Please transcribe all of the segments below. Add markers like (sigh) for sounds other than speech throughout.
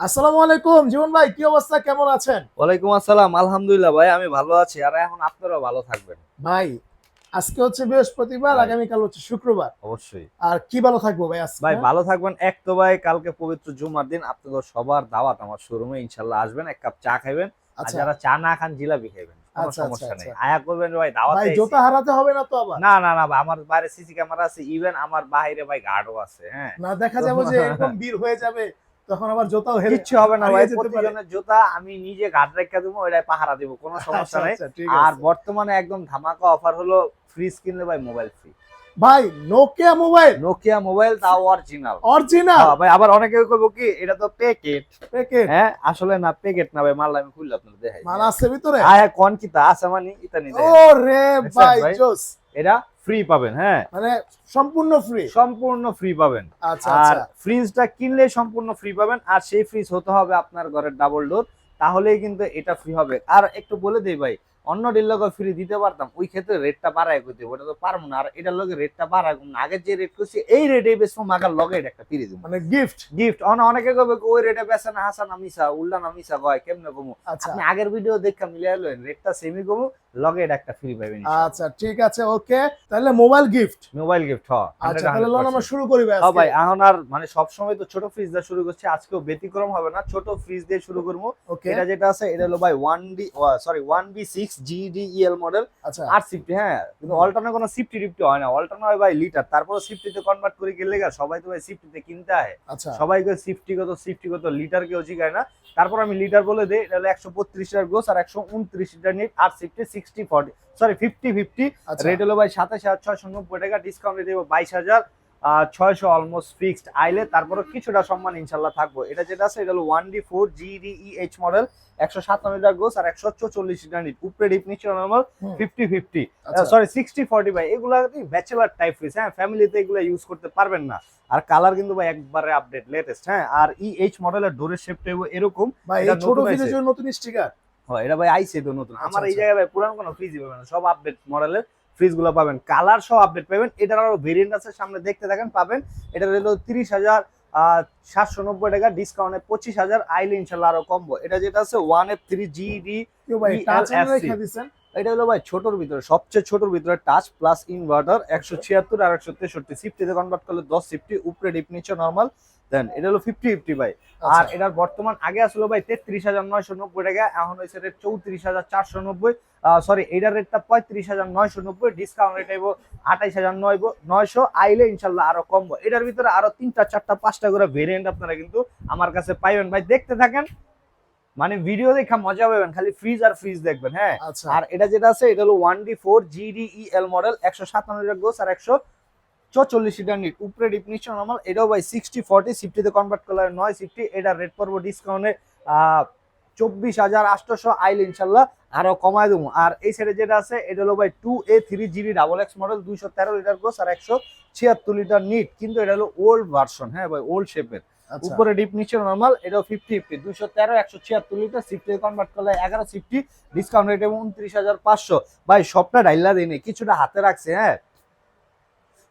আসসালামু আলাইকুম জীবন ভাই কি অবস্থা? কেমন আছেন? ওয়ালাইকুম আসসালাম আলহামদুলিল্লাহ ভাই আমি ভালো আছি। আর এখন আপনারাও ভালো থাকবেন। ভাই আজকে হচ্ছে বৃহস্পতিবার। আগামীকাল হচ্ছে শুক্রবার। অবশ্যই। আর কি ভালো থাকব ভাই আজকে? ভাই ভালো থাকবেন। এক তো ভাই কালকে পবিত্র জুমার দিন আপনাদের সবার দাওয়াত আমার শোরুমে ইনশাল্লাহ আসবেন এক কাপ চা খাইবেন। আর আচ্ছা। যারা চা না খান জিলাপি খাইবেন আচ্ছা, সমস্যা আচ্ছা, নেই। আচ্ছা। আয়া করবেন ভাই দাওয়াতে ভাই। হারাতে হবে না তো আবার? না না না আমার বাইরে সিসি ক্যামেরা আছে ইভেন আমার বাইরে ভাই গার্ডও আছে হ্যাঁ। না দেখা যাবে যে এরকম বীর হয়ে যাবে তখন আবার জোতাও হেরে কিচ্ছু হবে না ভাই। প্রতিজনের জোতা আমি নিজে গার্ড রেখে দেবো ওইটাই পাহারা দেবো কোনো সমস্যা আচ্ছা, নেই। আচ্ছা, আর বর্তমানে একদম ধামাকা অফার হলো ফ্রিজ কিনলে ভাই মোবাইল ফ্রি। ভাই নোকিয়া মোবাইল নোকিয়া মোবাইল তাও অরিজিনাল অরিজিনাল হ্যাঁ, ভাই আবার অনেকে কইবো কি এটা তো প্যাকেট প্যাকেট হ্যাঁ আসলে না প্যাকেট না ভাই মাল আমি খুললে আপনাদের দেখাই। মাল আছে ভিতরে? হ্যাঁ হ্যাঁ কোন কিতা আছে মানে ইতা নি ও রে ভাই ভাই? জোস। এটা ফ্রি পাবেন হ্যাঁ। মানে সম্পূর্ণ ফ্রি সম্পূর্ণ ফ্রি পাবেন। আচ্ছা আর আচ্ছা ফ্রিজটা কিনলে সম্পূর্ণ ফ্রি পাবেন আর সেই ফ্রিজ হতে হবে আপনার ঘরের ডাবল ডোর তাহলেই কিন্তু এটা ফ্রি হবে। আর একটু বলে দেই ভাই অন্য ডিল লগে ফ্রি দিতে পারতাম ওই ক্ষেত্রে রেটটা বাড়ায় করতে ওটা তো পারব না। আর এটার লগে রেটটা বাড়ায় না। আগের যে রেট করছি এই রেটে বেচবো মাগার লগে একটা ফ্রি দেবো। মানে গিফট গিফট অন অনেকে কবে ওই রেটে বেচে না হাসান মিশা উল্লা না মিশা কয় কেমনে কমু? আচ্ছা। আপনি আগের ভিডিও দেখে মিলে এলেন রেটটা সেমি কমু লগে একটা ফ্রি পাবেন আচ্ছা ঠিক আছে ওকে তাহলে মোবাইল গিফট মোবাইল গিফট হ্যাঁ আচ্ছা তাহলে লোন আমরা শুরু করি ভাই হ্যাঁ ভাই এখন আর মানে সব সময় তো ছোট ফ্রিজ দিয়ে শুরু করছি আজকেও ব্যতিক্রম হবে না ছোট ফ্রিজ দিয়ে শুরু করব। এটা যেটা আছে এটা হলো ভাই one 1D sorry 1B6 GDEL model আচ্ছা। আর সিফটি হ্যাঁ। কিন্তু অল্টারনো কোনো সিফটি টিফটি হয় না। অল্টারনো হয় ভাই লিটার তারপরে সিফটিতে কনভার্ট করে গেলে সবাই তো ভাই সিফটিতে কিনতে হয় আচ্ছা। সবাই কেউ সিফটি কত সিফটি কত লিটার কেউ জিগায় না। তারপর আমি লিটার বলে দিই এটা হলো একশো বত্রিশ লিটার গ্রোস আর একশো উনত্রিশ লিটার নিট আর sixty sixty forty sorry fifty fifty rate হলো ভাই সাতাশ হাজার ছয়শো নব্বই টাকা। ডিসকাউন্ট দেবো বাইশ হাজার। ছয়শো অলমোস্ট ফিক্সড আইলে তারপরে কিছুটা সম্মান ইনশাল্লাহ থাকব। এটা যেটা আছে এটা হলো one D four GDEH model একশো লিটার গোস আর একশো চল্লিশ লিটার নিট। উপরে ডিপ নিচে normal fifty fifty. Sorry sixty forty ভাই এগুলা ব্যাচেলার টাইপ ফ্রিজ হ্যাঁ? ফ্যামিলিতে এগুলো ইউজ করতে পারবেন না। আর কালার কিন্তু ভাই একবারে আপডেট লেটেস্ট হ্যাঁ? আর ইএইচ মডেলের ডোরের শেপটা এরকম। এটা ছোট নতুন ফ্রিজের জন্য নতুন স্টিকার হয় এটা ভাই আইসে তো নতুন। আচ্ছা, আমার এই আচ্ছা। জায়গায় ভাই পুরান কোনো ফ্রিজ পাবেন না। সব আপডেট মডেলের ফ্রিজগুলো পাবেন। কালার সব আপডেট পাবেন। এটার আরও ভেরিয়েন্ট আছে সামনে দেখতে থাকেন পাবেন। এটা হলো তিরিশ হাজার সাতশো নব্বই টাকা ডিসকাউন্টে পঁচিশ হাজার আইলে ইনশাল্লাহ আরও কমবো। এটা যেটা আছে ওয়ান এফ থ্রি রেখে দিছেন? এটা হলো ভাই ছোটর ভিতরে সবচেয়ে ছোটর ভিতরে টাচ প্লাস ইনভার্টার একশো ছিয়াত্তর আর একশো তেষট্টি। সিফটিতে কনভার্ট করলে দশ সিফটি উপরে ডিপ নিচে নর্মাল দেন এটা হলো ফিফটি ফিফটি ভাই। আর আচ্ছা এটার বর্তমান আগে আসলো ভাই তেত্রিশ হাজার নয়শো নব্বই টাকা এখন হয়েছে রেট চৌত্রিশ হাজার চারশো নব্বই। সরি এটার রেটটা পঁয়ত্রিশ হাজার নয়শো নব্বই ডিসকাউন্ট রেট আইব আঠাইশ হাজার নয় নয়শো আইলে ইনশাল্লাহ আরও কমবো। এটার ভিতরে আরও তিনটা চারটা পাঁচটা করে ভেরিয়েন্ট আপনারা কিন্তু আমার কাছে পাইবেন। ভাই দেখতে থাকেন মানে ভিডিও দেখা মজা পাবেন খালি ফ্রিজ আর ফ্রিজ দেখবেন হ্যাঁ? আচ্ছা। আর এটা যেটা আছে এটা হলো one D four GDEL model একশো সাতান্ন গোস আর একশো চৌচল্লিশ লিটার নিট। উপরে ডিপ নিচে নর্মাল এটাও ভাই সিক্সটি ফর্টি সিফটিতে কনভার্ট করলে নয় সিফটি এটা রেট পড়ব ডিসকাউন্টে চব্বিশ হাজার আটশোশো আইল ইনশাল্লাহ আরও কমায় দেবো। আর এই সাইডে যেটা আছে এটা হলো ভাই two A three GB double X model দুইশো তেরো লিটার গোস আর একশো ছিয়াত্তর লিটার নিট। কিন্তু এটা হলো ওল্ড ভার্সন হ্যাঁ ভাই ওল্ড শেপের আচ্ছা। উপরে ডিপ নিচে নর্মাল এটাও ফিফটি ফিফটি দুশো তেরো একশো ছিয়াত্তর লিটার সিফটি কনভার্ট করলে এগারো সিফটি ডিসকাউন্ট রেট এবং উনত্রিশ হাজার পাঁচশো। ভাই সবটা ডাইলা দিনে কিছুটা হাতে রাখছে হ্যাঁ।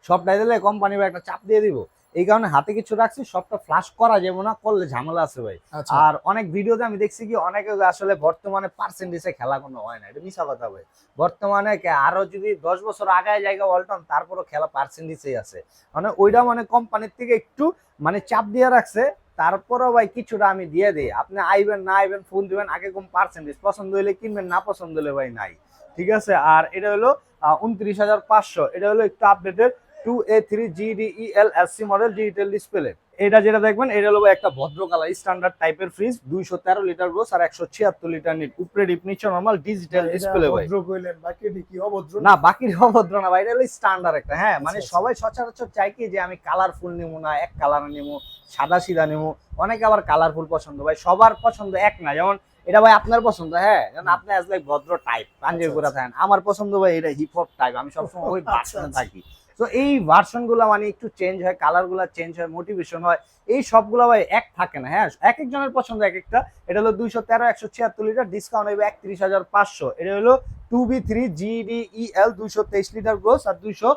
সব দিলে কোম্পানি একটা চাপ দিয়ে দিব। এই কারণে হাতে কিছু রাখছি সবটা ফ্লাশ করা যাবে না করলে ঝামেলা আছে ভাই। আচ্ছা। আর অনেক ভিডিওতে আমি দেখছি কি অনেকে আসলে বর্তমানে পার্সেন্টেজে খেলা কোনো হয় না। এটা মিশা কথা ভাই। বর্তমানে আরও যদি দশ বছর আগে জায়গা ওয়ালটন তারপরও খেলা পার্সেন্টেজেই আছে। মানে ওইটা মানে কোম্পানির থেকে একটু মানে চাপ দিয়ে রাখছে। তারপরেও ভাই কিছুটা আমি দিয়ে দিই। আপনি আইবেন না আইবেন ফোন দিবেন আগে কম পার্সেন্টেজ পছন্দ হইলে কিনবেন না পছন্দ হলে ভাই নাই। ঠিক আছে? আর এটা হলো উনত্রিশ হাজার পাঁচশো। এটা হলো একটু updated two A three GDEL SC model digital display এটা যেটা দেখবেন এটা হলো একটা ভদ্র কালার স্ট্যান্ডার্ড টাইপের ফ্রিজ দুইশো তেরো লিটার গ্রোস আর একশো ছিয়াত্তর লিটার নিট উপরে ডিপ নিচে নর্মাল ডিজিটাল ডিসপ্লে ভাই ভদ্র কইলেন বাকি অভদ্র না? না ভাই এটা হলো স্ট্যান্ডার্ড একটা হ্যাঁ মানে আচ্ছা, সবাই সচরাচর চাই কি যে আমি কালারফুল নেব না এক কালার নেব সাদা সিধা নেব অনেকে আবার কালারফুল পছন্দ ভাই সবার পছন্দ এক না। যেমন এটা ভাই আপনার পছন্দ হ্যাঁ যেমন আপনি অ্যাজ লাইক ভদ্র টাইপ পাঞ্জাবি আচ্ছা, করে থাকেন আমার পছন্দ ভাই এটা হিপ হপ টাইপ আমি সবসময় ওই আচ্ছা, আচ্ছা। থাকি। তো এই ভার্সনগুলা মানে একটু চেঞ্জ হয় কালারগুলা চেঞ্জ হয় মোটিভেশন হয়, এই সবগুলা ভাই এক থাকে না হ্যাঁ? এক একজনের পছন্দ এক একটা। এটা হলো দুইশো তেরো, একশো ছিয়াত্তর লিটার ডিসকাউন্ট হবে একত্রিশ হাজার পাঁচশো। এটা হলো টু বি থ্রি জিডিইএল দুইশো তেইশ লিটার গ্রোস আর দুইশো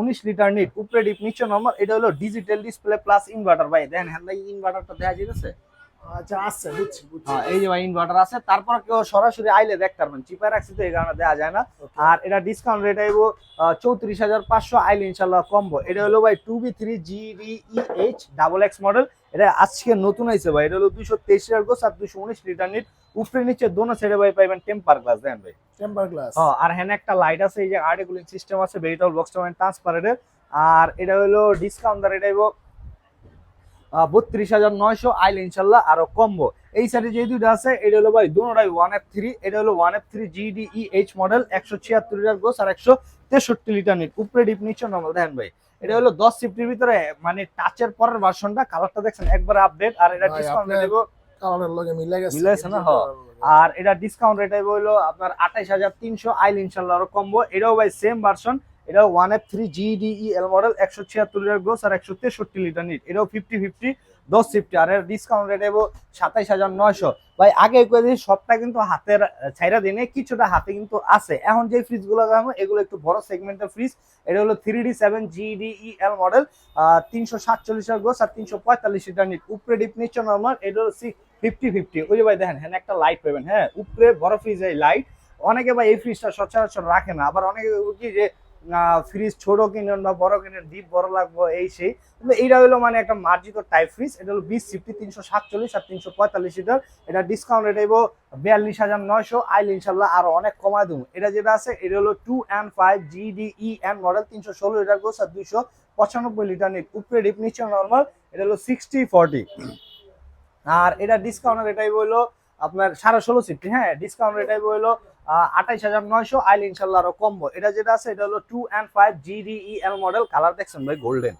উনিশ লিটার নিট উপরে ডিপ নিচে নর্মাল এটা হলো ডিজিটাল ডিসপ্লে প্লাস ইনভার্টার ভাই দেন হ্যাঁ ইনভার্টারটা দেখা যেতেছে আচ্ছা আচ্ছা বুঝছি হ্যাঁ এই যে ভাই ইনভার্টার আছে তারপর কেউ সরাসরি আইলে দেখতে পারবেন। চিপার রাখছি তো এই কারণে দেওয়া যায় না। আর এটা ডিসকাউন্ট রেট আইব চৌত্রিশ হাজার পাঁচশো আইলে ইনশাল্লাহ কম্বো। এটা হলো ভাই two B three G D H double X model এটা আজকে নতুন ভাই এটা হলো তেইশ লিটার গোস আর উনিশ লিটার নিট। উপরে নিচে দোনো সাইডে ভাই পাইবেন টেম্পার গ্লাস দেন ভাই। টেম্পার গ্লাস হ্যাঁ আর হ্যাঁ একটা লাইট আছে এই যে সিস্টেম আছে বক্সটা মানে ট্রান্সপারেন্টের আর এটা হলো ডিসকাউন্ট বত্রিশ হাজার নয়শো আইল ইনশাল্লাহ আরও কম্বো। এই সাইডে যে দুইটা আছে এটা হলো ভাই দুটাই ওয়ান এফ থ্রি এটা হলো one F three GD H model একশো ছিয়াত্তর লিটার গোস আর একশো তেষট্টি লিটার নিট উপরে ডিপ নিচে নর্মাল দেখেন ভাই এটা হলো দশ সিফটির ভিতরে মানে টাচের পরের ভার্সনটা কালারটা দেখছেন একবার আপডেট আর এটা ডিসকাউন্ট দেবো কালারের লগে মিলে গেছে। মিলাইছে না? হ্যাঁ। আর এটা ডিসকাউন্ট রেট হইল আপনার আঠাইশ হাজার তিনশো আইল ইনশাল্লাহ আরও কম্বো। এটাও ভাই সেম ভার্সন এটাও one F three GDE L model একশো ছিয়াত্তর লিটার গ্রোস আর একশো তেষট্টি লিটার নিট এটাও ফিফটি ফিফটি দশ ফিফটি আর এর ডিসকাউন্ট রেট এবো সাতাইশ হাজার নয়শো। ভাই, আগে কয়ে সবটা কিন্তু হাতের ছাইরা দিনে কিছুটা হাতে কিন্তু আছে। এখন যে ফ্রিজগুলো দেখাবো, এগুলো একটু বড় সেগমেন্টের ফ্রিজ এটা হলো three D seven GDE L model তিনশো সাতচল্লিশ লিটার গ্রোস আর তিনশো পঁয়তাল্লিশ লিটার নিট উপরে ডিপ নিচে নর্মাল এটা হলো ফিফটি ফিফটি ওই ভাই, দেখেন হ্যাঁ একটা লাইট পাবেন হ্যাঁ? উপরে বড় ফ্রিজ লাইট অনেকে ভাই, এই ফ্রিজটা সচরাচর রাখে না। আবার অনেকে কি যে ফ্রিজ ছোট কিনেন বা বড় কিনেন ডিপ বড় লাগবো, এই সেই। এইটা হলো মানে একটা মার্জিত টাইপ ফ্রিজ এটা হলো বিশ সিফটি, তিনশো সাতচল্লিশ আর তিনশো পঁয়তাল্লিশ লিটার। এটা ডিসকাউন্ট রেট এবো বিয়াল্লিশ হাজার নয়শো। আইল ইনশাল্লাহ আরও অনেক কমায় দেবো। এটা যেটা আছে, এটা হলো two and five GDE N model তিনশো ষোলো লিটার গোস আর দুইশো পঁচানব্বই লিটার নিট। উপরে ডিপ নিচে নর্মাল এটা হলো সিক্সটি ফর্টি আর এটা ডিসকাউন্টের এটাই বলল আপনার সাড়ে ষোলো সিফটি। হ্যাঁ ডিসকাউন্ট এটাই বলল আঠাইশ হাজার নয়শো আইল ইনশাল্লাহ আরও কম্বো। এটা যেটা আছে এটা হলো two and five GDE L model colour দেখছেন ভাই? গোল্ডেন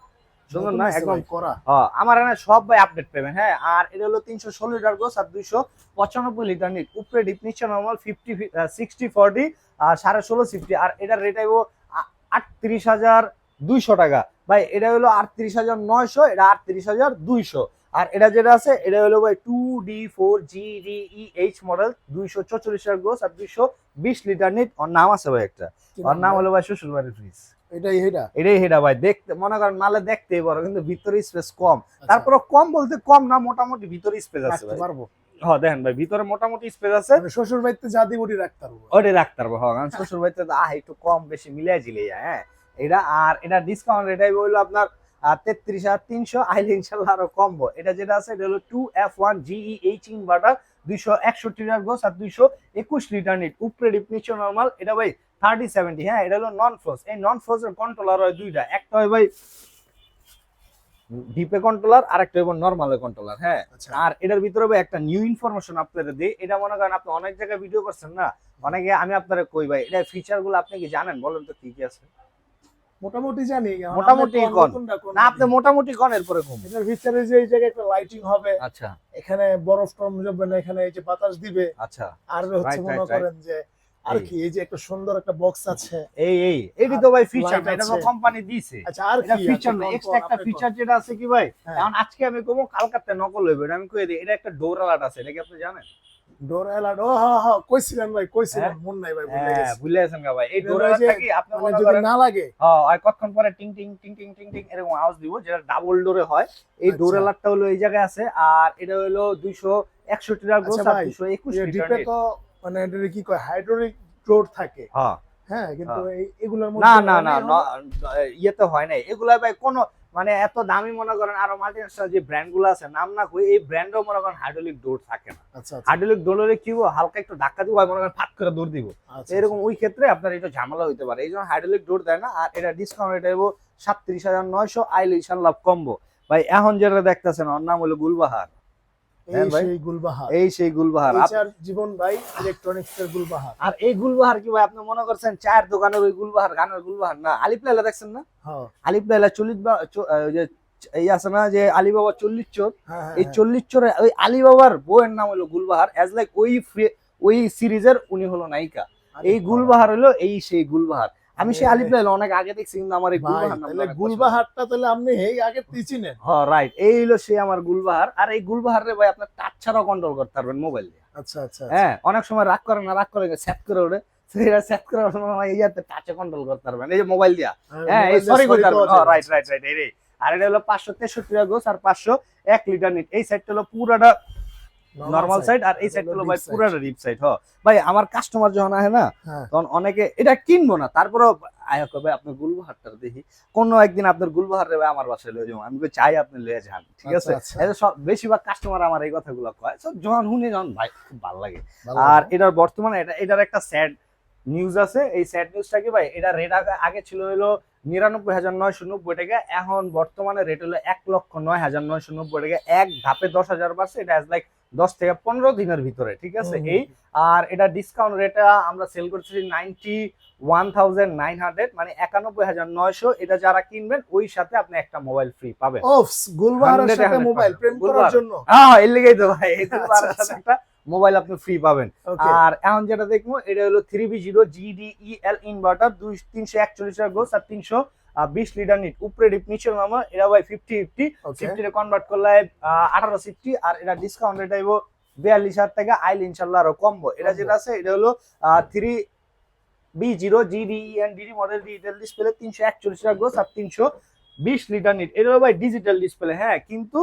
সুন্দর না? একদম করা। হ্যাঁ, আমার এখানে সব ভাই আপডেট পাবেন হ্যাঁ? আর এটা হলো তিনশো ষোলো লিটার গোস আর দুইশো পঁচানব্বই লিটার নিট। উপরে ডিপ নিচ্ছে নর্মাল ফিফটি সিক্সটি ফর্টি আর সাড়ে ষোলো সিফটি আর এটার রেট আইব আটত্রিশ হাজার দুইশো টাকা। ভাই এটা হলো আটত্রিশ হাজার নয়শো এটা আটত্রিশ হাজার দুইশো। আর এটা যেটা আছে এটা হলো ভাই two D four G D E H model দুইশো চৌচল্লিশ লিটার গোস আর দুইশো বিশ লিটার নিট ওর নাম আছে ভাই একটা। ওর নাম হলো ভাই শ্বশুর বাড়ির ফ্রিজ এটাই এটা? এটাই হেডা ভাই। দেখতে মনে করেন মালে দেখতেই বড় কিন্তু ভিতরে স্পেস কম। আচ্ছা, তারপর কম বলতে কম না মোটামুটি ভিতরে স্পেস আছে ভাই। পারব? হ্যাঁ দেখেন ভাই ভিতরে মোটামুটি স্পেস আছে। মানে শ্বশুর বাড়িতে যা দিব ওটি রাখতে পারব। ওটাই রাখতে পারব হ্যাঁ কারণ শ্বশুর বাড়িতে আহ একটু কম বেশি মিলিয়ে জিলে যায় হ্যাঁ। এটা আর এটা ডিসকাউন্ট এটাই বলল আপনার তেত্রিশ হাজার তিনশো আইলে ইনশাল্লাহ আরও কমবো। এটা যেটা আছে এটা হলো two F one GE H inverter দুইশো একষট্টি লিটার গোস আর দুইশো একুশ লিটার নিট। উপরে ডিপ নিচে নর্মাল এটা ভাই থার্টি সেভেন্টি হ্যাঁ? এটা হলো নন ফ্রোজ এই নন ফ্রোজের কন্ট্রোলার হয় দুইটা। একটা হয় ভাই ডিপে কন্ট্রোলার আর একটা হইব নর্মালে কন্ট্রোলার হ্যাঁ? আচ্ছা। আর এটার ভিতরে ভাই একটা নিউ ইনফরমেশন আপনাদের দিই। এটা মনে করেন আপনি অনেক জায়গায় ভিডিও করছেন না? অনেকে আমি আপনারা কই ভাই এটা ফিচারগুলো আপনি কি জানেন? বলেন তো কি কি আছে? মোটামুটি জানি মোটামুটি কোন না আপনি মোটামুটি কোন এরপরে কম এটার ভিতরে যে এই জায়গায় একটা লাইটিং হবে আচ্ছা। এখানে বরফ টরম যাবে না এখানে এই যে বাতাস দিবে আচ্ছা। আর হচ্ছে মনে করেন যে আর কি এই যে একটা সুন্দর একটা বক্স আছে। এই এই এটি তো ভাই ফিচার এটা তো কোম্পানি দিছে। আচ্ছা আর কি ফিচার না এক্সট্রা একটা ফিচার যেটা আছে কি ভাই? হ্যাঁ। এখন আজকে আমি কমো কালকাতে নকল হইবে এটা আমি কই দিই এটা একটা ডোর অ্যালার্ট আছে এটা কি আপনি জানেন? ডোর ও হ্যাঁ হ্যাঁ কইছিলেন ভাই কইছিলেন। মন নাই ভাই ভুলে গেছি। ভুলে গেছেন গা ভাই। এই ডোর কি মানে মনে যদি না লাগে। হ্যাঁ আর কতক্ষণ পরে টিং টিং টিং টিং টিং টিং এরকম আওয়াজ দিব যেটা ডাবল ডোরে হয়। এই আচ্ছা। ডোর অ্যালার্টটা হলো এই জায়গায় আছে আর এটা হলো দুইশো একষট্টি টাকা আচ্ছা গ্রোস আর ভাই, দুশো একুশ ডিপে তো মানে এটা কি কয় হাইড্রোলিক ডোর থাকে। হ্যাঁ। হ্যাঁ কিন্তু। এই এগুলোর না মধ্যে না মানে না ইয়েতে হয় নাই। এগুলা ভাই কোনো মানে এত দামি মনে করেন আরও মাল্টিনেশনাল যে ব্র্যান্ডগুলো আছে নাম না কই এই ব্র্যান্ডও মনে করেন হাইড্রোলিক ডোর থাকে না। আচ্ছা আচ্ছা, হাইড্রোলিক ডোরে কি হালকা একটু ধাক্কা দিব মনে করেন ফাট করে দৌড় দিব। আচ্ছা এরকম ওই ক্ষেত্রে আপনার এটা ঝামেলা হইতে পারে। এই জন্য হাইড্রোলিক ডোর দেয় না আর এটা ডিসকাউন্ট এটা সাতত্রিশ হাজার নয়শো আইল লাভ কম্বো ভাই এখন যেটা দেখতেছেন ওর নাম হলো গুলবাহার। এই হ্যাঁ সেই গুলবাহার। এই সেই গুলবাহার। আপ- জীবন ভাই ইলেকট্রনিক্স এর গুলবাহার। আর এই গুলবাহার কি ভাই আপনি মনে করছেন চায়ের দোকানের ওই গুলবাহার গানের গুলবাহার? না লাইলা দেখছেন না? হ্যাঁ। লাইলা চল্লিশ যে চ- এই আছে না যে আলিবাবা চল্লিশ চোর? হ্যাঁ এই। চল্লিশ চোরে ওই আলিবাবার বউয়ের নাম হলো গুলবাহার অ্যাজ লাইক ওই ওই সিরিজের উনি হলো নায়িকা। এই গুলবাহার হলো এই সেই গুলবাহার। আমি সেই আলিফ লাইলা অনেক আগে দেখছি কিন্তু আমার এই গুলবাহারটা তাহলে আপনি এই আগে চিনেন হ্যাঁ রাইট এই হলো সেই আমার গুলবাহার। আর এই গুলবাহার রে ভাই আপনার টাচ ছাড়াও কন্ট্রোল করতে পারবেন মোবাইল দিয়ে আচ্ছা আচ্ছা হ্যাঁ অনেক সময় রাগ করে না রাগ করে সেট করে ওঠে। সেটা সেট করে সময় টাচে কন্ট্রোল করতে পারবেন। এই যে মোবাইল দিয়া। হ্যাঁ এই সরি করতে পারবেন রাইট রাইট রাইট এই রে। আর এটা হলো পাঁচশো তেষট্টি গোস আর পাঁচশো এক লিটার নিট এই সাইডটা হলো পুরাটা নর্মাল সাইড আর এই সাইড হলো ভাই। পুরাটা ডিপ সাইড হ। ভাই আমার কাস্টমার যখন আসে না হ্যাঁ। তখন অনেকে এটা কিনবো না তারপরেও আয়া কবে আপনার গুলবাহারটা দেখি। কোন একদিন আপনার গুলবাহার রে ভাই আমার বাসায় লয়ে যাব। আমি কই, চাই আপনি লয়ে যান ঠিক আচ্ছা, আছে? আচ্ছা। এই যে সব- বেশিরভাগ কাস্টমার আমার এই কথাগুলো কয়। তো যখন শুনি যখন ভাই খুব ভালো লাগে। আর এটার বর্তমানে এটা এটার একটা স্যাড নিউজ আছে। এই স্যাড নিউজটা কি ভাই এটা রেট আগে ছিল হলো নিরানব্বই হাজার নয়শো নব্বই টাকা। এখন বর্তমানে রেট হলো এক লক্ষ নয় হাজার নয়শো নব্বই টাকা। এক ধাপে দশ হাজার বাড়ছে। এটা লাইক দশ থেকে পনেরো দিনের ভিতরে ঠিক আছে। এই আর এটা ডিসকাউন্ট রেটটা আমরা সেল করছি ninety one thousand nine hundred মানে একানব্বই হাজার নয়শো। এটা যারা কিনবেন ওই সাথে আপনি একটা মোবাইল ফ্রি পাবেন। ওফস গুলবাহারের 100 সাথে 100 মোবাইল প্রেম করার জন্য? হ্যাঁ এর লেগেই তো ভাই। গুলবাহারের আচ্ছা, সাথে একটা মোবাইল আপনি ফ্রি পাবেন। আর এখন যেটা দেখব এটা হলো three B zero GDEL inverter দুই তিনশো একচল্লিশ গোস আর তিনশো বিশ লিটার নিট। উপরে ডিপ নিচে নামা এটা ভাই fifty fifty okay fifty convert করলে আঠারো সিফটি আর এটা ডিসকাউন্ট আইব বিয়াল্লিশ হাজার টাকা। আইল ইনশাল্লাহ আরও কমবো। এটা যেটা আছে এটা হলো three B zero GDN DD model digital display তিনশো একচল্লিশ টাকা গোস আর তিনশো বিশ লিটার নিট। এটা হলো ভাই ডিজিটাল ডিসপ্লে হ্যাঁ কিন্তু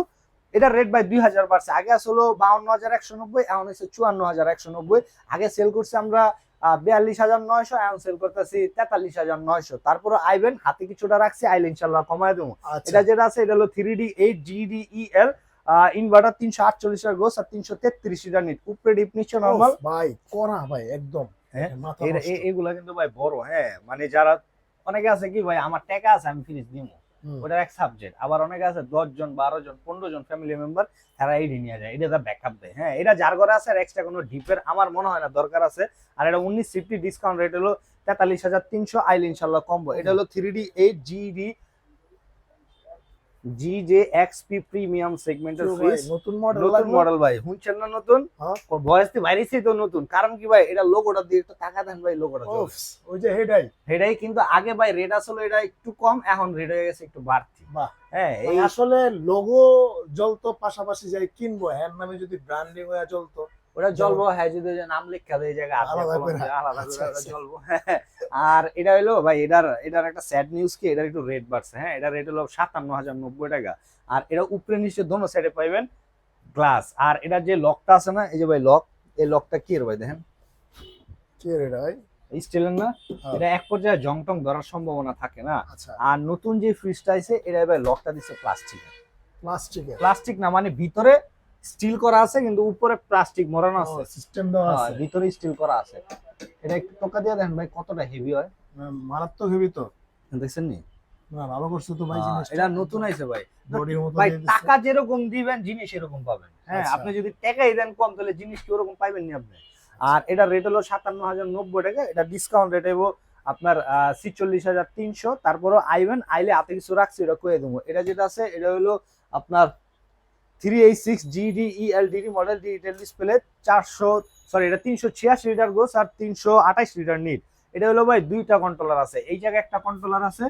এটা রেট বাই দুই হাজার বাড়ছে। আগে আসলে বাউন্ন হাজার একশো নব্বই এখন হচ্ছে চুয়ান্ন হাজার একশো নব্বই। আগে সেল করছি আমরা বিয়াল্লিশ হাজার নয়শো এখন সেল করতেছি তেতাল্লিশ হাজার নয়শো। তারপরে আইবেন হাতে কিছুটা রাখছি আইলে ইনশাল্লাহ কমায় দেবো। আচ্ছা। এটা যেটা আছে এটা হলো three D eight GDEL inverter তিনশো আটচল্লিশ গোস আর তিনশো তেত্রিশ লিটার নিট উপরে ডিপ নিচে নর্মাল ভাই করা ভাই একদম। হ্যাঁ, এগুলা কিন্তু ভাই বড় হ্যাঁ। মানে যারা অনেকে আছে কি ভাই আমার টাকা আছে আমি ফিনিশ দিব ওটার এক সাবজেক্ট আবার অনেকে আছে, দশ জন, বারো জন, পনেরো জন ফ্যামিলি মেম্বার তারা এই নিয়ে যায়। এটা ব্যাকআপ দেয়। হ্যাঁ এটা যার ঘরে আছে, আর এক্সট্রা কোনো ডিপের আমার মনে হয় না দরকার আছে। আর এটা উনিশ ফিফটি ডিসকাউন্ট রেট হলো তেতাল্লিশ হাজার তিনশো আইল ইনশাল্লাহ কম্বো এটা হলো three D eight GD G J XP premium সেগমেন্টের ফ্রিজ নতুন মডেল নতুন মডেল ভাই শুনছেন না নতুন? হ্যাঁ। ভয়েস দিয়ে বাইরেছি তো নতুন। কারণ কি ভাই এটা লোগোটা দিয়ে একটু টাকা দেন ভাই লোগোটা ওই যে হেডাই। এটাই কিন্তু আগে ভাই রেট আসলে এটা একটু কম এখন রেট হয়ে গেছে একটু বাড়তি। বাহ। হ্যাঁ এই এই আসলে লোগো জ্বলতো পাশাপাশি যাই কিনবো হ্যার নামে যদি ব্র্যান্ডিং হয়ে জ্বলতো ওটা জ্বলবো হ্যাঁ যদি নাম লেখা দেয় আলাদা করে। আলাদা আচ্ছা, আচ্ছা। জ্বলবো। (laughs) আর এটা হলো ভাই এটার এটার একটা স্যাড নিউজ কি? এটার একটু রেট বাড়ছে হ্যাঁ? এটা রেট হলো সাতান্ন হাজার নব্বই টাকা। আর এটা উপরে নিচে দোনো সাইডে পাইবেন গ্লাস আর এটার যে লকটা আছে না এই যে ভাই লক এই লকটা কি ভাই দেখেন? কে রে ভাই? স্টিলের না? হ্যাঁ। এটা এক পর্যায়ে জং টং ধরার সম্ভাবনা থাকে না। আচ্ছা। আর নতুন যে ফ্রিজটা আছে এটা এবার লকটা দিচ্ছে প্লাস্টিক প্লাস্টিকের প্লাস্টিক না মানে ভিতরে স্টিল করা আছে কিন্তু উপরে প্লাস্টিক মরানো আছে। সিস্টেম দেওয়া হ্যাঁ, আছে। ভিতরে স্টিল করা আছে। এটা একটু টোকা দিয়ে দেখেন ভাই কতটা হেভি হয়? মারাত্মক হেভি তো। দেখছেন নি? না ভালো করছ তো ভাই হ্যাঁ, জিনিসটা। এটা নতুন আইছে ভাই। ভাই টাকা যেরকম দিবেন জিনিস এরকম পাবেন। হ্যাঁ আচ্ছা। আপনি যদি টাকাই দেন কম তাহলে জিনিস কি ওরকম পাইবেন নি আপনি? আর এটা রেট হলো সাতান্ন হাজার নব্বই টাকা এটা ডিসকাউন্ট রেট হইব আপনার ছিচল্লিশ হাজার তিনশো। তারপরও আইবেন আইলে হাতে কিছু রাখছি এটা কয়ে দেবো। এটা যেটা আছে এটা হলো আপনার three eight six GDELDD model digital display চারশো সরি এটা তিনশো ছিয়াশি লিটার গোস আর তিনশো আঠাশ লিটার নিট এটা হলো ভাই দুইটা কন্ট্রোলার আছে। এই জায়গায় একটা কন্ট্রোলার আছে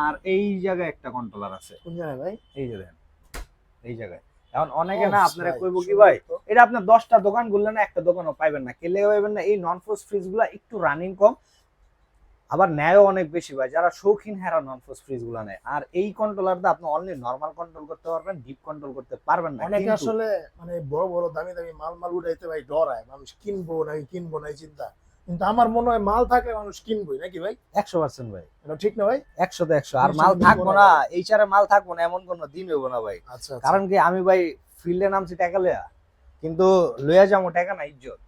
আর এই জায়গায় একটা কন্ট্রোলার আছে। কোন জায়গায় ভাই? এই যে দেখেন এই জায়গায়। এখন অনেকে না আপনারা কইব কি ভাই। এটা আপনার দশটা দোকান ঘুরলে না একটা দোকানও পাইবেন না। কেলে পাইবেন না। এই নন ফোর্স ফ্রিজগুলা একটু রানিং কম। আবার ন্যায়ও অনেক বেশি ভাই যারা শৌখিন হেরা নন ফোর্স ফ্রিজগুলা নেয়। আর এই কন্ট্রোলার দিয়ে আপনি অনলি নর্মাল কন্ট্রোল করতে পারবেন ডিপ কন্ট্রোল করতে পারবেন না। অনেকে আসলে মানে বড় বড় দামি দামি মাল মাল উঠাইতে ভাই ডরায় মানুষ কিনবো নাকি কিনবো না এই চিন্তা। কিন্তু আমার মনে হয় মাল থাকলে মানুষ কিনবোই নাকি ভাই? একশো পার্সেন্ট ভাই। এটা ঠিক না ভাই? একশো তো একশো। আর মাল থাকব না এই চারে মাল থাকব না এমন কোনো দিন হইব না ভাই। আচ্ছা আচ্ছা। কারণ কি আমি ভাই ফিল্ডে নামছি টাকা লইয়া কিন্তু লইয়া যাব টাকা না ইজ্জত।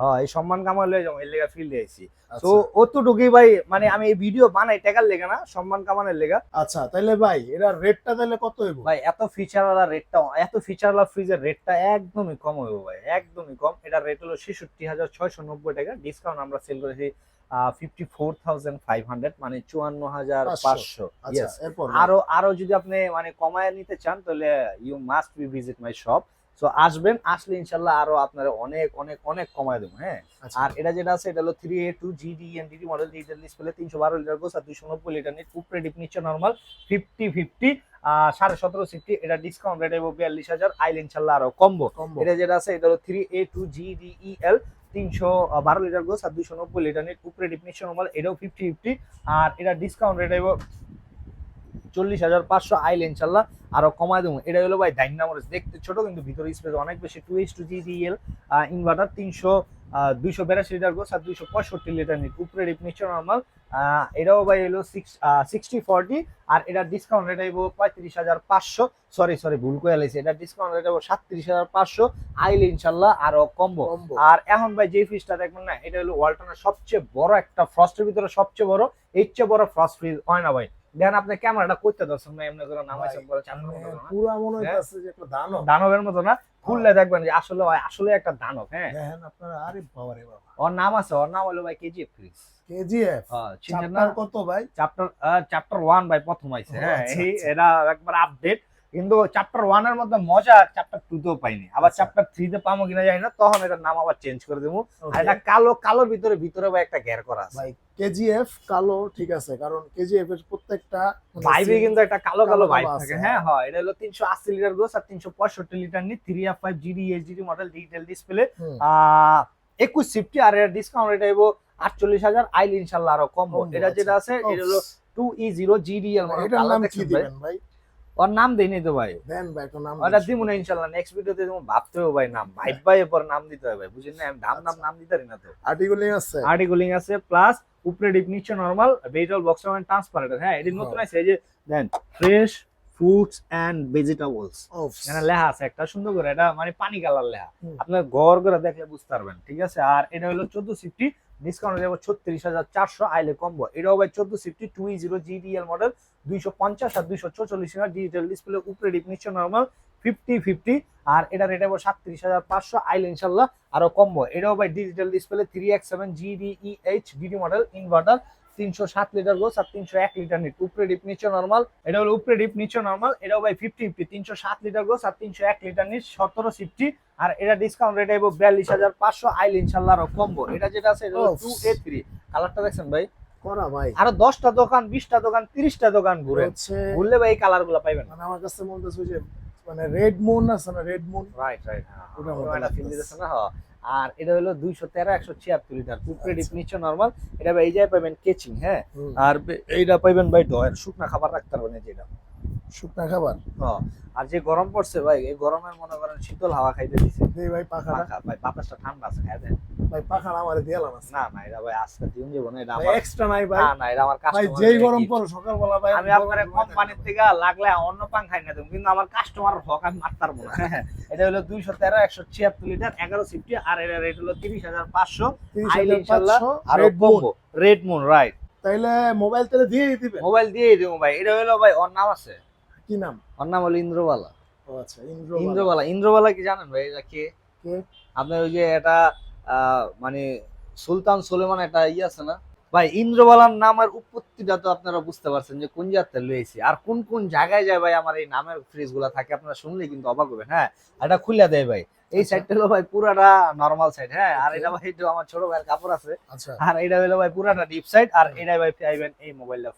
হ্যাঁ এই সম্মান কামাই লইয়া যাব এর লেগা ফিল্ডে আইছি। আচ্ছা। তো অতটুকুই ভাই মানে আমি এই ভিডিও বানাই টাকার লেগা না সম্মান কামানের লেগা। আচ্ছা তাহলে ভাই এরা রেটটা তাহলে কত হইব? ভাই এত ফিচার ওয়ালা রেটটা এত ফিচার ওয়ালা ফ্রিজের রেটটা একদমই কম হইব ভাই একদমই কম। এটা রেট হলো ছেষট্টি হাজার ছয়শো নব্বই টাকা। ডিসকাউন্ট আমরা সেল করেছি fifty four thousand five hundred মানে চুয়ান্ন হাজার পাঁচশো। আচ্ছা. এরপর আরও আরও যদি আপনি মানে কমায় নিতে চান তাহলে you must be visit my shop so আসবেন আসলে ইনশাল্লাহ আরও আপনারা অনেক অনেক অনেক কমায় দেবো হ্যাঁ? আচ্ছা। আর এটা যেটা আছে এটা হলো three A two GD NDD model digital display তিনশো বারো লিটার গোস আর দুশো নব্বই লিটার নিট উপরে ডিপ নিচ্ছে নর্মাল ফিফটি ফিফটি সাড়ে সতেরো সিফটি এটা ডিসকাউন্ট রেট এবং বিয়াল্লিশ হাজার আইল ইনশাল্লাহ আরও কমবো। এটা যেটা আছে এটা হলো থ্রি এ টু জিডিইএল তিনশো বারো লিটার গোস আর দুশো নব্বই লিটার নিট উপরে ডিপ নিচ্ছে নর্মাল এটাও ফিফটি ফিফটি আর এটা ডিসকাউন্ট রেট এবং চল্লিশ হাজার পাঁচশো আইলে ইনশাল্লাহ আরও কমায় দেবো। এটা হলো ভাই ডাইনামোরেস দেখতে ছোট কিন্তু ভিতরে স্পেস অনেক বেশি। Two H two GDL inverter তিনশো দুইশো বিরাশি লিটার গোস আর দুইশো পঁয়ষট্টি লিটার নিট উপরে নিচে নর্মাল এটাও ভাই হলো সিক্স সিক্সটি ফর্টি আর এটার ডিসকাউন্ট রেট আইব পঁয়ত্রিশ হাজার পাঁচশো। সরি সরি ভুল করে লাইছে। এটার ডিসকাউন্ট রেট আইব সাতত্রিশ হাজার পাঁচশো। আইলে ইনশাল্লাহ আরও কমবো। কম্বো। আর এখন ভাই যে ফ্রিজটা দেখবেন না এটা হলো ওয়ালটনের সবচেয়ে বড় একটা ফ্রস্টের ভিতরে সবচেয়ে বড় এর চেয়ে বড় ফ্রস্ট ফ্রিজ হয় না ভাই। দেখেন আপনি ক্যামেরাটা করতে না এমনি করে নামাইছে পরে মানে মতো না। মনে হ্যাঁ? হইতাছে যে একটা দানব। দানবের মতো না? খুললে দেখবেন যে আসলে হয় আসলে একটা দানব হ্যাঁ? দেখেন আপনারা আরে বাবা রে বাবা। ওর নাম আছে ওর নাম হলো ভাই কেজি ফ্রিজ কেজিএফ হ্যাঁ চিনেন কত ভাই? চ্যাপ্টার চ্যাপ্টার ওয়ান ভাই প্রথম আইছে হ্যাঁ? আচ্ছা, আচ্ছা। এটা একবার আপডেট কিন্তু চ্যাপ্টার ওয়ানের মধ্যে মজা চ্যাপ্টার টু তেও পাইনি। আবার। চ্যাপ্টার থ্রি তে পাবো কিনা জানি না তখন এটার নাম আবার চেঞ্জ করে দেবো আর এটা কালো কালোর ভিতরে ভিতরে ভাই একটা ঘের করা আছে। ভাই কেজিএফ কালো ঠিক আছে কারণ কেজিএফ এর প্রত্যেকটা মানে ভাইবে কিন্তু একটা কালো কালো ভাইব থাকে। হ্যাঁ হ্যাঁ। এটা হলো তিনশো আশি লিটার গোস আর তিনশো পঁয়ষট্টি লিটার নি three F five GD HD model digital display একুশ সিফটি আর এর ডিসকাউন্ট রেট আইবো আটচল্লিশ হাজার। আইল ইনশাল্লাহ আরও কম এটা যেটা আছে আচ্ছা। এটা হলো টু ই জিরো জিডিএল মানে মডেল এটার নাম কি দিবেন ভাই? ওর নাম দেয়নি তো ভাই। দেন ভাই একটা নাম ওটা। দিব না। ইনশাল্লাহ নেক্সট ভিডিওতে তুমি ভাবতে হবে ভাই নাম। ভাই ভাই এরপর নাম দিতে হবে ভাই বুঝলেন না? আমি দাম নাম আচ্ছা। নাম দিতে পারি না তো। আর্টিকেলিং আছে? আর্টিকুলিং আছে প্লাস উপরে ডিপ নিচে নরমাল ভেজিটেবল বক্স মানে ট্রান্সপারেন্ট হ্যাঁ এটি নতুন হ্যাঁ। আছে এই যে then fresh fruits and vegetables এখানে লেখা আছে একটা সুন্দর করে এটা মানে পানি কালার লেখা। আপনার ঘর করে দেখলে বুঝতে পারবেন ঠিক আছে? আর এটা হলো চোদ্দ সিফটি ডিসকাউন্ট যাব ছত্রিশ হাজার চারশো আইলে কম্বো এটাও ভাই চোদ্দ CFT two zero GDL model দুইশো পঞ্চাশ আর দুইশো চৌচল্লিশ ডিজিটাল ডিসপ্লে উপরে ডিপ নিচে নর্মাল ফিফটি ফিফটি আর এটা রেট হব সাতত্রিশ হাজার পাঁচশো আইলে ইনশাল্লাহ আরও কম্বো। এটাও ভাই digital display three X seven GDEH DD model inverter তিনশো সাত লিটার গোস আর তিনশো এক লিটার নিট উপরে ডিপ নিচে নর্মাল এটা হলো উপরে ডিপ নিচে নর্মাল এটাও ভাই ফিফটি ফিফটি তিনশো সাত লিটার গোস আর তিনশো এক লিটার নিট সতেরো সিফটি আর এটা ডিসকাউন্ট রেট আইবো বিয়াল্লিশ হাজার পাঁচশো আইল ইনশাল্লাহ আরও কম্বো। এটা যেটা আছে এটা টু এ থ্রি কালারটা দেখছেন ভাই? করা ভাই। আরও দশটা দোকান বিশটা দোকান তিরিশটা দোকান ঘুরে। ঘুরলে ভাই এই কালারগুলো পাইবেন। মানে আমার কাছে মনে হচ্ছে যে মানে রেড মুন আছে না red moon? Right right feel দিতেছে না হ্যাঁ। আর এটা হলো দুইশো তেরো একশো ছিয়াত্তর লিটার নর্মাল এটা ভাই এই কেচিং হ্যাঁ। আর এইটা পাইবেন ভাই ডয়ের শুকনা খাবার রাখতে পারবেন যেটা শুকনা খাবার। আর যে গরম পড়ছে ভাই এই গরমের মনে করেন শীতল হাওয়া খাইতে দিছে। দেই ভাই পাখা ভাই বাতাসটা ঠান্ডা আছে খাই দেন। ভাই পাখাটা আমারে দিয়ালাম আছে। না না এটা ভাই আজকে দিন যাব না এটা আমার এক্সট্রা নাই ভাই। না না এটা আমার ভাই কাস্টমার যেই গরম পড়ে সকালবেলা ভাই আমি আপনার কোম্পানির থেকে লাগলে অন্য পাং খাই না কিন্তু আমার কাস্টমার হক আমি মারতে পারব না। (laughs) এটা হলো দুইশো তেরো একশো ছিয়াত্তর লিটার এগারো সিফটি আর এটা রেট হলো তিরিশ হাজার পাঁচশো আইলে ইনশাল্লাহ আরও red moon combo red moon right তাইলে মোবাইল তেলে দিয়ে দিবেন। মোবাইল দিয়ে দেবো ভাই এটা হলো ভাই ওর নাম আছে? কি নাম? ওর নাম হলো ইন্দ্রবালা। ও আচ্ছা ইন্দ্রবালা। ইন্দ্রবালা। ইন্দ্রবালা কি জানেন ভাই? এটা কে? কে? আপনার ওই যে এটা আহ, মানে সুলতান সুলেমান একটা ই আছে না? ভাই ইন্দ্রবালার নামের উৎপত্তিটা তো আপনারা বুঝতে পারছেন যে কোন জায়গাতে লয়েছি আর কোন কোন জায়গায় যায় ভাই আমার এই নামের ফ্রিজগুলা থাকে আপনারা শুনলে কিন্তু অবাক হবেন। হ্যাঁ এটা খুলে দেয় ভাই। এই আচ্ছা। সাইডটা হলো ভাই পুরাটা নরমাল সাইড হ্যাঁ? আর এটা ভাই একটু আমার ছোট ভাইয়ের কাপড় আছে আচ্ছা। আর এটা হলো ভাই পুরাটা ডিপ সাইড আর এটা ভাই পাইবেন এই মোবাইলটা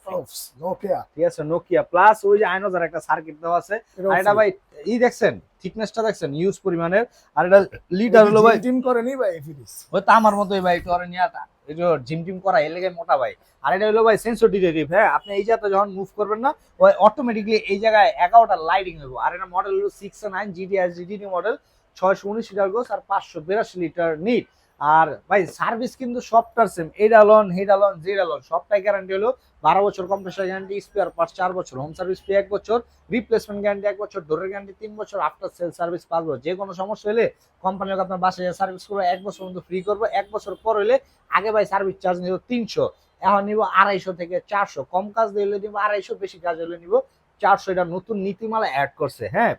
নোকিয়া ঠিক আছে নোকিয়া প্লাস ওই যে আইনোজার একটা সার্কিট দেওয়া আছে আর এটা ভাই ই দেখছেন থিকনেসটা দেখছেন ইউজ পরিমাণের আর এটা লিটার হলো ভাই টিম করে নি ভাই ফিরিস ওই তো আমার মতোই ভাই একটু অরে নিয়াটা। এই যে জিম টিম করা এর লেগে মোটা ভাই। আর এটা হলো ভাই সেন্সিটিভ হ্যাঁ? আপনি এই জায়গাতে যখন মুভ করবেন না ওই অটোমেটিকলি এই জায়গায় এগারোটা লাইটিং হইব। আর এটা মডেল হলো six nine GD R GD model ছয়শো উনিশ লিটার গোস আর পাঁচশো বিরাশি লিটার নিট। আর ভাই সার্ভিস কিন্তু সবটার সেম এইটা লন হেডা লন যেটা লন সবটাই গ্যারান্টি হলো বারো বছর কম্প্রেসার গ্যারান্টি স্পেয়ার পার্টস চার বছর হোম সার্ভিস ফ্রি এক বছর রিপ্লেসমেন্ট গ্যারান্টি এক বছর ডোরের গ্যারান্টি তিন বছর আফটার সেল সার্ভিস পাঁচ বছর। যে কোনো সমস্যা হলে কোম্পানি আপনার বাসায় সার্ভিস করব, এক বছর পর্যন্ত ফ্রি করব, এক বছর পর হলে আগে ভাই সার্ভিস চার্জ নিব তিনশো, এখন নিব আড়াইশো থেকে চারশো। কম কাজ দিলে নিব আড়াইশো বেশি কাজ হলে নিব চারশো। এটা নতুন নীতিমালা অ্যাড করছে হ্যাঁ?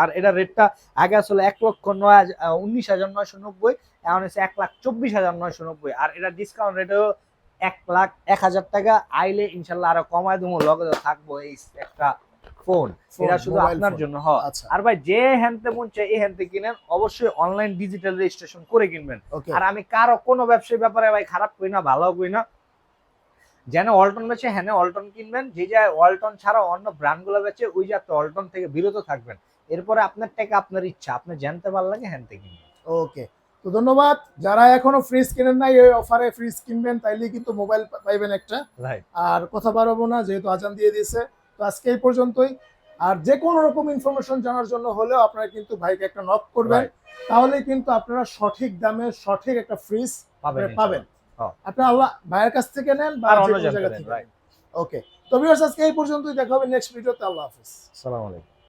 আর এটা রেটটা আগে আসলে এক লক্ষ নয় উনিশ হাজার নয়শো নব্বই এখন হচ্ছে এক লাখ চব্বিশ হাজার নয়শো নব্বই। আর এটা ডিসকাউন্ট রেটেও এক লাখ এক হাজার টাকা আইলে ইনশাল্লাহ আরও কমায় দেবো লগে থাকব এই একটা ফোন এটা শুধু আপনার জন্য হয় আচ্ছা। আর ভাই যে হ্যান্ডতে মন চাই এই হ্যান্ডতে কিনেন অবশ্যই অনলাইন ডিজিটাল রেজিস্ট্রেশন করে কিনবেন। আর আমি কারও কোনো ব্যবসায়ী ব্যাপারে ভাই খারাপ করি না ভালো করি না। যেন অল্টন বেচে হ্যাঁ অল্টন কিনবেন যে যায় অল্টন ছাড়া অন্য ব্র্যান্ডগুলো বেচে ওই যে অল্টন থেকে বিরত থাকবেন। এরপরে আপনার টাকা আপনার ইচ্ছা। আপনি জানতে ভালো লাগে হ্যান্ডতে কিনবেন ওকে। তো ধন্যবাদ। যারা এখনও ফ্রিজ কিনেন নাই এই অফারে ফ্রিজ কিনবেন তাইলে কিন্তু মোবাইল পাইবেন একটা। রাইট আর কথা বাড়াবো না যেহেতু আজান দিয়ে দিয়েছে। তো আজকে এই পর্যন্তই। আর যে কোনো রকম ইনফরমেশন জানার জন্য হলেও আপনারা কিন্তু ভাইকে একটা নক করবেন. তাহলে কিন্তু আপনারা সঠিক দামে সঠিক একটা ফ্রিজ পাবেন পাবেন। হ্যাঁ। আপনারা আল্লাহ ভাইয়ের কাছ থেকে নেন বা অন্য জায়গা থেকে থেকে রাইট ওকে। তো ভিউয়ার্স আজকে এই পর্যন্তই। দেখা হবে নেক্সট ভিডিওতে আল্লাহ হাফেজ। আসসালামু আলাইকুম।